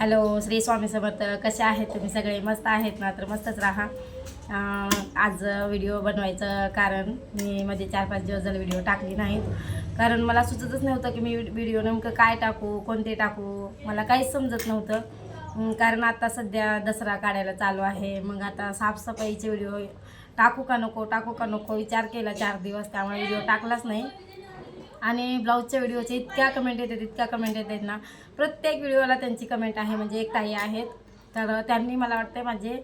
Hello Shri Swami Samarth. कसे आहेत तुम्ही सगळे? मस्त आहेत ना? तर मस्तच राहा. आज व्हिडिओ बनवायचं कारण मी मध्ये चार पाच दिवस झाले व्हिडिओ टाकली नाहीत. कारण मला सुचतच नव्हतं की मी व्हिडिओ नेमकं काय टाकू कोणते टाकू? मला काहीच समजत नव्हतं. कारण आता सध्या दसरा काढायला चालू आहे. मग आता साफसफाईचे व्हिडिओ टाकू का नको टाकू का नको? विचार केला चार दिवस त्यामुळे व्हिडिओ टाकलाच नाही. आणि ब्लाऊजच्या व्हिडिओचे इतक्या कमेंट येतात इतक्या कमेंट येतात ना. प्रत्येक व्हिडिओला त्यांची कमेंट आहे म्हणजे एक ताई आहेत. तर त्यांनी मला वाटतं माझे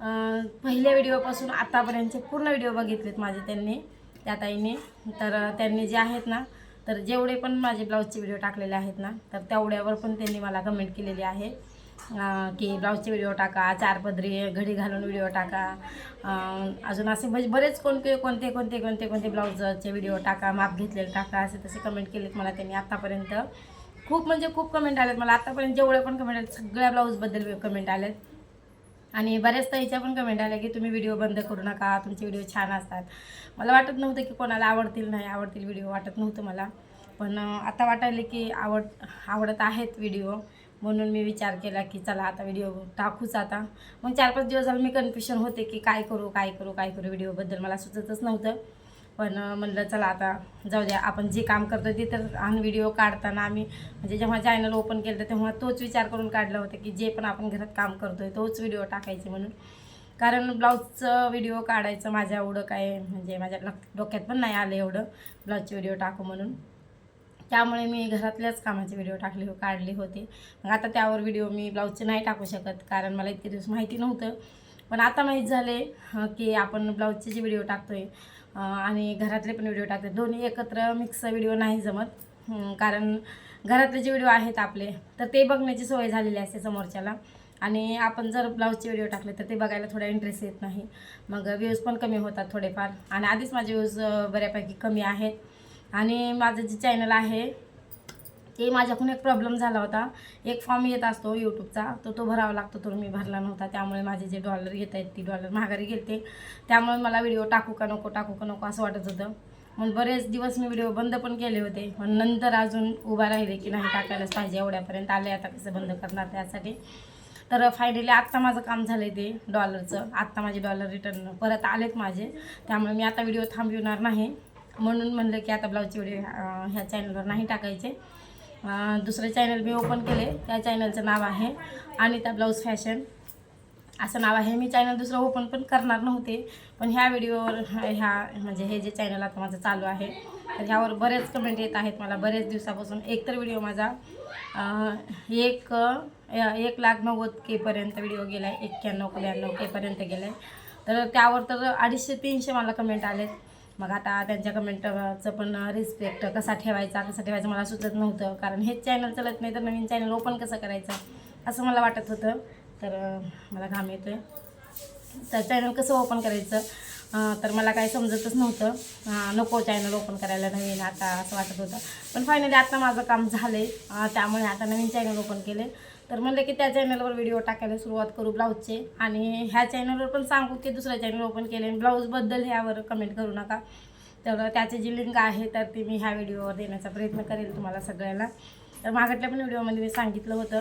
पहिल्या व्हिडिओपासून आतापर्यंतचे पूर्ण व्हिडिओ बघितलेत माझे त्यांनी त्या ताईने. तर त्यांनी जे आहेत ना तर जेवढे पण माझे ब्लाऊजचे व्हिडिओ टाकलेले आहेत ना तर तेवढ्यावर पण त्यांनी मला कमेंट केलेली आहे. की ब्लाऊजचे व्हिडिओ टाका चार पदरी घडी घालून व्हिडिओ टाका. अजून असे म्हणजे बरेच कोणते कोणते कोणते कोणते कोणते ब्लाऊजचे व्हिडिओ टाका माप घेतलेले टाका असे तसे कमेंट केलेत मला त्यांनी आत्तापर्यंत खूप म्हणजे खूप कमेंट आलेत मला. आत्तापर्यंत जेवढे पण कमेंट आले सगळ्या ब्लाऊजबद्दल कमेंट आलेत. आणि बऱ्याचदा याच्या पण कमेंट आल्या की तुम्ही व्हिडिओ बंद करू नका तुमचे व्हिडिओ छान असतात. मला वाटत नव्हतं की कोणाला आवडतील नाही आवडतील व्हिडिओ वाटत नव्हतं मला. पण आता वाटायले की आवड आवडत आहेत व्हिडिओ. म्हणून मी विचार केला की चला आता व्हिडिओ टाकूच आता. मग चार पाच दिवस झालं मी कन्फ्युशन होते की काय करू काय करू काय करू व्हिडिओबद्दल मला सुचतच नव्हतं. पण म्हणलं चला आता जाऊ द्या. आपण जे काम करतो ते तर आणि व्हिडिओ काढताना आम्ही म्हणजे जेव्हा चॅनल ओपन केलं तेव्हा तोच विचार करून काढला होता की जे पण आपण घरात काम करतोय तोच व्हिडिओ टाकायचे म्हणून. कारण ब्लाऊजचं व्हिडिओ काढायचं माझ्या एवढं काय म्हणजे माझ्या डोक्यात पण नाही आलं एवढं ब्लाऊजचे व्हिडिओ टाकू म्हणून. त्यामुळे मी घरातल्याच कामाचे व्हिडिओ टाकले हो काढले होते. मग आता त्यावर व्हिडिओ मी ब्लाऊजचे नाही टाकू शकत कारण मला इतके दिवस माहिती नव्हतं. पण आता माहीत झाले की आपण ब्लाऊजचे जे व्हिडिओ टाकतोय. आहे आणि घरातले पण व्हिडिओ टाकतोय दोन्ही एकत्र मिक्स व्हिडिओ नाही जमत. कारण घरातले जे व्हिडिओ आहेत आपले तर ते बघण्याची सवय झालेली असते समोरच्याला. आणि आपण जर ब्लाऊजचे व्हिडिओ टाकले तर ते बघायला थोडा इंटरेस्ट येत नाही. मग व्ह्यूज पण कमी होतात थोडेफार. आणि आधीच माझे व्ह्यूज बऱ्यापैकी कमी आहेत. आणि माझं जे चॅनल आहे ते माझ्याकडून एक प्रॉब्लेम झाला होता. एक फॉर्म येत असतो यूट्यूबचा तो तो भरावा लागतो तो मी भरला नव्हता. त्यामुळे माझे जे डॉलर येत आहेत ती डॉलर महागारी गेलते. त्यामुळे मला व्हिडिओ टाकू का नको टाकू का नको असं वाटत होतं. मग बरेच दिवस मी व्हिडिओ बंद पण केले होते. पण नंतर अजून उभा राहिले की नाही टाकायलाच पाहिजे. एवढ्यापर्यंत आले आता कसं बंद करणार त्यासाठी. तर फायनली आत्ता माझं काम झालं आहे ते डॉलरचं आत्ता माझे डॉलर रिटर्न परत आलेत माझे. त्यामुळे मी आता व्हिडिओ थांबविणार नाही. म्हणून म्हणलं की आता ब्लाऊजचे व्हिडिओ ह्या चॅनलवर नाही टाकायचे. दुसरे चॅनल मी ओपन केले त्या चॅनलचं नाव आहे अनिता ब्लाऊज फॅशन असं नाव आहे. मी चॅनल दुसरं ओपन पण करणार नव्हते पण ह्या व्हिडिओवर ह्या म्हणजे हे जे चॅनल आता माझं चालू आहे तर ह्यावर बरेच कमेंट येत आहेत मला बरेच दिवसापासून. एकतर व्हिडिओ माझा एक एक लाख नव्वद केपर्यंत व्हिडिओ गेला आहे एक्क्याण्णव ब्याण्णव केपर्यंत गेला आहे तर त्यावर तर अडीचशे तीनशे मला कमेंट आलेत. मग आता त्यांच्या कमेंटचं पण रिस्पेक्ट कसा ठेवायचा कसा ठेवायचा मला सुचत नव्हतं. कारण हेच चॅनल चालत नाही तर नवीन चॅनल ओपन कसं करायचं? असं मला वाटत होतं. तर मला घाम येतोय. तर चॅनल कसं ओपन करायचं? तर मला काही समजतच नव्हतं. नको चॅनल ओपन करायला नवीन आता असं वाटत होतं. पण फायनली आता माझं काम झालं आहे त्यामुळे आता नवीन चॅनल ओपन केले तर म्हणलं की त्या चॅनलवर व्हिडिओ टाकायला सुरुवात करू ब्लाऊजचे आणि ह्या चॅनलवर पण सांगू की दुसऱ्या चॅनल ओपन केले. आणि ब्लाऊजबद्दल ह्यावर कमेंट करू नका. तर त्याची जी लिंक आहे तर ती मी ह्या व्हिडिओवर देण्याचा प्रयत्न करेल तुम्हाला सगळ्यांना तर मागटल्या पण व्हिडिओमध्ये मी सांगितलं होतं.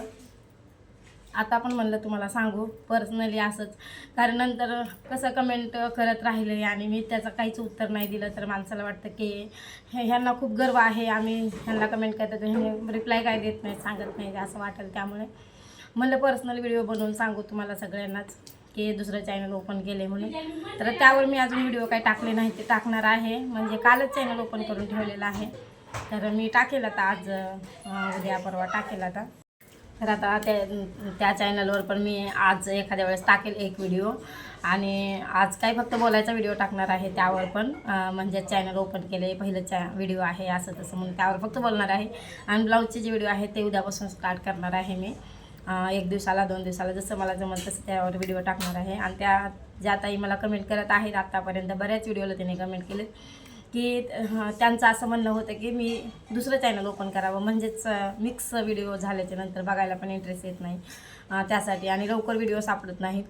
आता पण म्हणलं तुम्हाला सांगू पर्सनली असंच. कारण नंतर कसं कमेंट करत राहिले आणि मी त्याचं काहीच उत्तर नाही दिलं तर माणसाला वाटतं की हे ह्यांना खूप गर्व आहे. आम्ही ह्यांना कमेंट करतात ह्यांनी रिप्लाय काय देत नाही सांगत नाही असं वाटेल त्यामुळे. म्हणलं पर्सनल व्हिडिओ बनवून सांगू तुम्हाला सगळ्यांनाच की दुसरं चॅनल ओपन केले म्हणून. तर त्यावर मी अजून व्हिडिओ काही टाकले नाही ते टाकणार आहे. म्हणजे कालच चॅनल ओपन करून ठेवलेलं आहे. तर मी टाकेल आता आज उद्या परवा टाकेल आता. तर आता त्या त्या चॅनलवर पण मी आज एखाद्या वेळेस टाकेल एक व्हिडिओ आणि आज काय फक्त बोलायचा व्हिडिओ टाकणार आहे त्यावर पण. म्हणजे चॅनल ओपन केले पहिलं चा व्हिडिओ आहे असं तसं म्हणून त्यावर फक्त बोलणार आहे. आणि ब्लाऊजचे जे व्हिडिओ आहे ते उद्यापासून स्टार्ट करणार आहे मी. एक दिवसाला दोन दिवसाला जसं मला जमल तसं त्यावर व्हिडिओ टाकणार आहे. आणि त्या ज्या ताई मला कमेंट करत आहेत आत्तापर्यंत बऱ्याच व्हिडिओला त्यांनी कमेंट केले की त्यांचं असं म्हणणं होतं की मी दुसरं चॅनल ओपन करावं. म्हणजेच मिक्स व्हिडिओ झाल्याच्यानंतर बघायला पण इंटरेस्ट येत नाही. त्यासाठी. आणि लवकर व्हिडिओ सापडत नाहीत.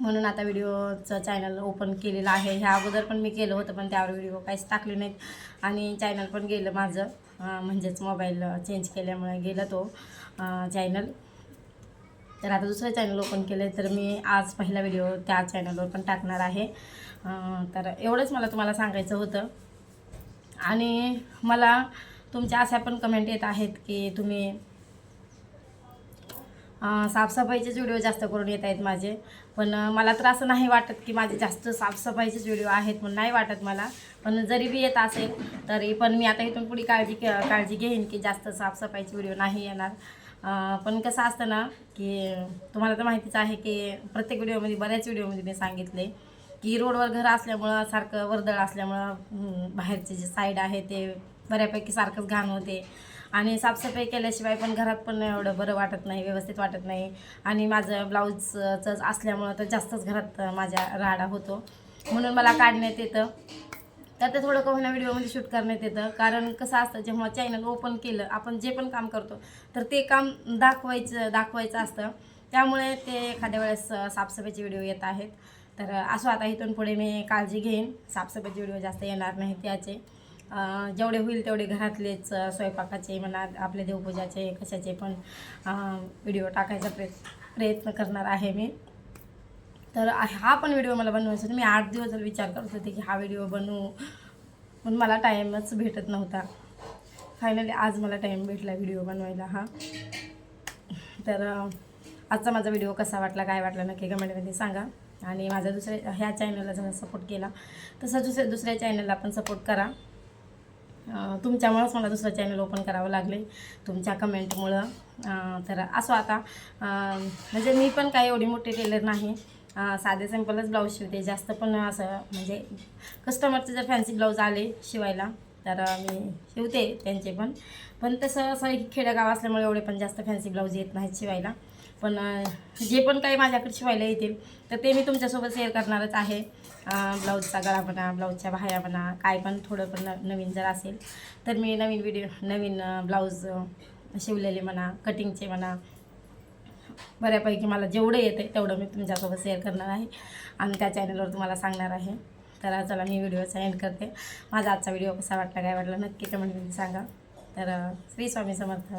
म्हणून आता व्हिडिओचं चॅनल ओपन केलेलं आहे. ह्या अगोदर पण मी केलं होतं पण त्यावर व्हिडिओ काहीच टाकले नाहीत. आणि चॅनल पण गेलं माझं. म्हणजेच मोबाईल चेंज केल्यामुळे गेलं तो चॅनल तर आता दुसरं चॅनल ओपन केलं तर मी आज पहिला व्हिडिओ त्या चॅनलवर पण टाकणार आहे. तर एवढंच मला तुम्हाला सांगायचं होतं. आणि मला तुमच्या अशा पण कमेंट येत आहेत की तुम्ही साफसफाईचेच व्हिडिओ जास्त करून येत आहेत माझे. पण मला तर असं नाही वाटत की माझे जास्त साफसफाईचेच व्हिडिओ आहेत पण नाही वाटत मला. पण जरी बी येत असेल तरी पण मी आता इथून पुढे काळजी काळजी घेईन की जास्त साफसफाईचे व्हिडिओ नाही येणार. पण कसं असतं ना की तुम्हाला तर माहितीच आहे की प्रत्येक व्हिडिओमध्ये बऱ्याच व्हिडिओमध्ये मी सांगितले. की रोडवर घर असल्यामुळं सारखं वर्दळ असल्यामुळं बाहेरचे जे साईड आहे ते बऱ्यापैकी सारखंच घाण होते. आणि साफसफाई केल्याशिवाय पण घरात पण एवढं बरं वाटत नाही व्यवस्थित वाटत नाही. आणि माझं ब्लाऊजचंच असल्यामुळं तर जास्तच घरात माझ्या राडा होतो. म्हणून मला काढण्यात येतं. तर ते थोडं कमी व्हिडिओमध्ये शूट करण्यात येतं. कारण कसं असतं जेव्हा चॅनल ओपन केलं आपण जे पण काम करतो तर ते काम दाखवायचं दाखवायचं असतं. त्यामुळे ते एखाद्या वेळेस साफसफाईचे व्हिडिओ येत आहेत. तर असं आता इथून पुढे मी काळजी घेईन. साफसफाईचे व्हिडिओ जास्त येणार नाही त्याचे. जेवढे होईल तेवढे घरातलेच स्वयंपाकाचे म्हणा आपले देवपूजाचे कशाचे पण व्हिडिओ टाकायचा प्रयत्न प्रयत्न करणार आहे मी. तर हा पण व्हिडिओ मला बनवायचा होता. मी आठ दिवस विचार करत होते की हा व्हिडिओ बनवू. पण मला टाईमच भेटत नव्हता. फायनली आज मला टाईम भेटला व्हिडिओ बनवायला हा. तर आजचा माझा व्हिडिओ कसा वाटला काय वाटला नक्की कमेंटमध्ये सांगा. आणि माझ्या दुसऱ्या ह्या चॅनलला जर सपोर्ट केला तसं दुसऱ्या दुसऱ्या चॅनलला पण सपोर्ट करा. तुमच्यामुळंच मला दुसरं चॅनल ओपन करावं लागले. तुमच्या कमेंटमुळं तर असो आता. म्हणजे मी पण काही एवढी मोठी टेलर नाही. साधे सिम्पलच ब्लाऊज शिवते. जास्त पण असं म्हणजे कस्टमरचे जर फॅन्सी ब्लाऊज आले शिवायला तर मी शिवते त्यांचे पण. पण तसं असं एक खेडेगाव असल्यामुळे एवढे पण जास्त फॅन्सी ब्लाऊज येत नाहीत शिवायला. पण जे पण काही माझ्याकडे शिवायला येतील तर ते मी तुमच्यासोबत शेअर करणारच आहे. ब्लाऊजचा गळा म्हणा ब्लाऊजच्या बाह्या म्हणा काय पण थोडं पण नवीन जर असेल तर मी नवीन व्हिडिओ नवीन ब्लाऊज शिवलेले म्हणा कटिंगचे म्हणा बऱ्यापैकी मला जेवढं येते तेवढं मी तुमच्यासोबत शेअर करणार आहे आणि त्या चॅनलवर तुम्हाला सांगणार आहे. तर चला मी व्हिडिओचा एंड करते. माझा आजचा व्हिडिओ कसा वाटला काय वाटला नक्की कमेंटमध्ये सांगा. तर श्री स्वामी समर्थ.